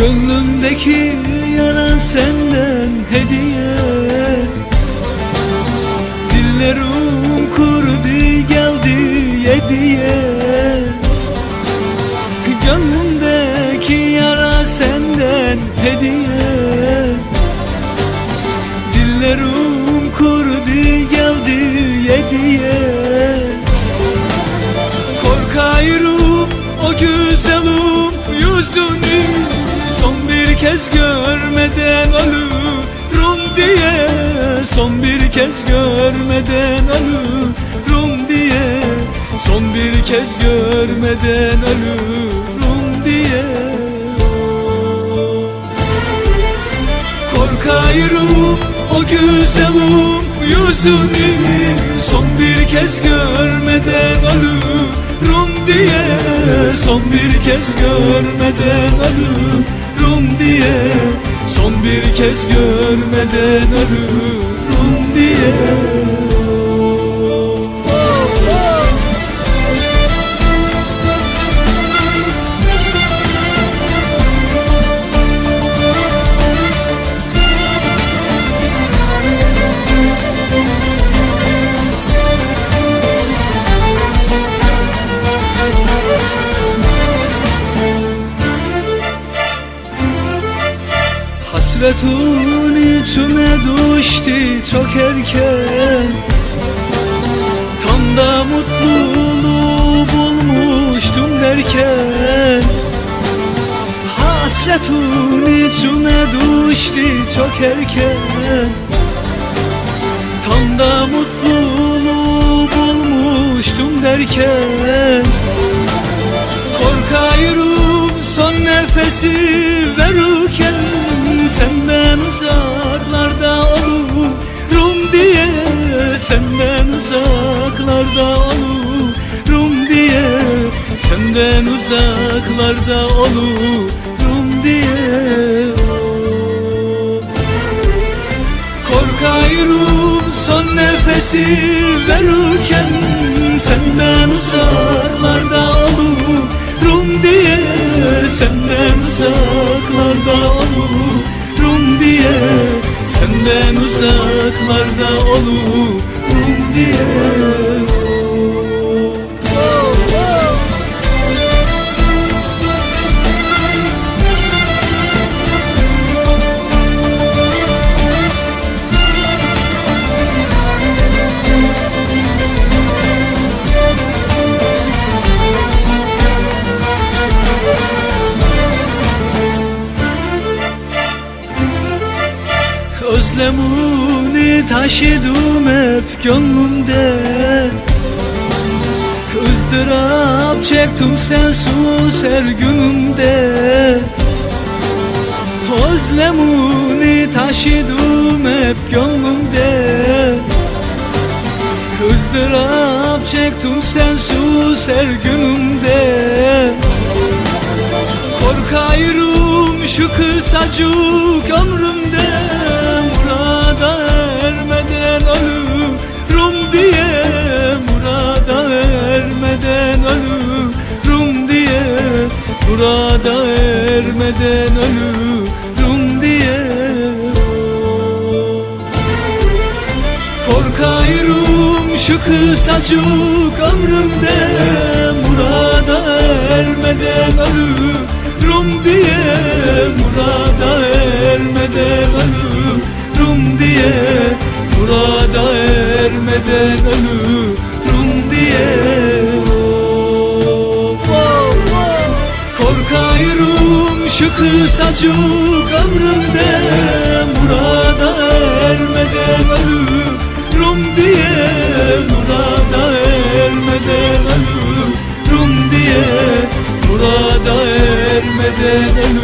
Gönlümdeki yara senden hediye. Dillerim kurudu geldi yediye. Gönlümdeki yara senden hediye kez görmeden ölürüm diye Son bir kez görmeden ölürüm diye Son bir kez görmeden ölürüm diye. Korkayım o güzelim yüzünü Son bir kez görmeden ölürüm diye Son bir kez görmeden ölürüm diye Son bir kez görmeden ölürüm. Diye Hasretin içine düştü çok erken. Tam da mutluluğu bulmuştum derken. Hasretin içine düştü çok erken. Tam da mutluluğu bulmuştum derken. Korkayım son nefesi verirken Senden uzaklarda olurum diye Senden uzaklarda olurum diye Senden uzaklarda olurum diye. Korkayım son nefesi verirken Senden uzaklarda olurum diye Senden uzaklarda olurum Senden uzaklarda olurum diye Özlemini taşıdım hep gönlümde. Izdırap çektim sensiz her günümde. Özlemini taşıdım hep gönlümde. Izdırap çektim sensiz her günümde. Korkayım şu kısacık ömrümde ermeden ölürüm diye Murada ermeden ölürüm. Diye Murada ermeden ölürüm. Diye. Korkayım şu kısacık ömrümde Murada ermeden ölürüm. Diye Murada ermeden Korkayım şu kısacık ömrümde Murada ermeden ölürüm diye Murada ermeden ölürüm diye Murada ermeden ölürüm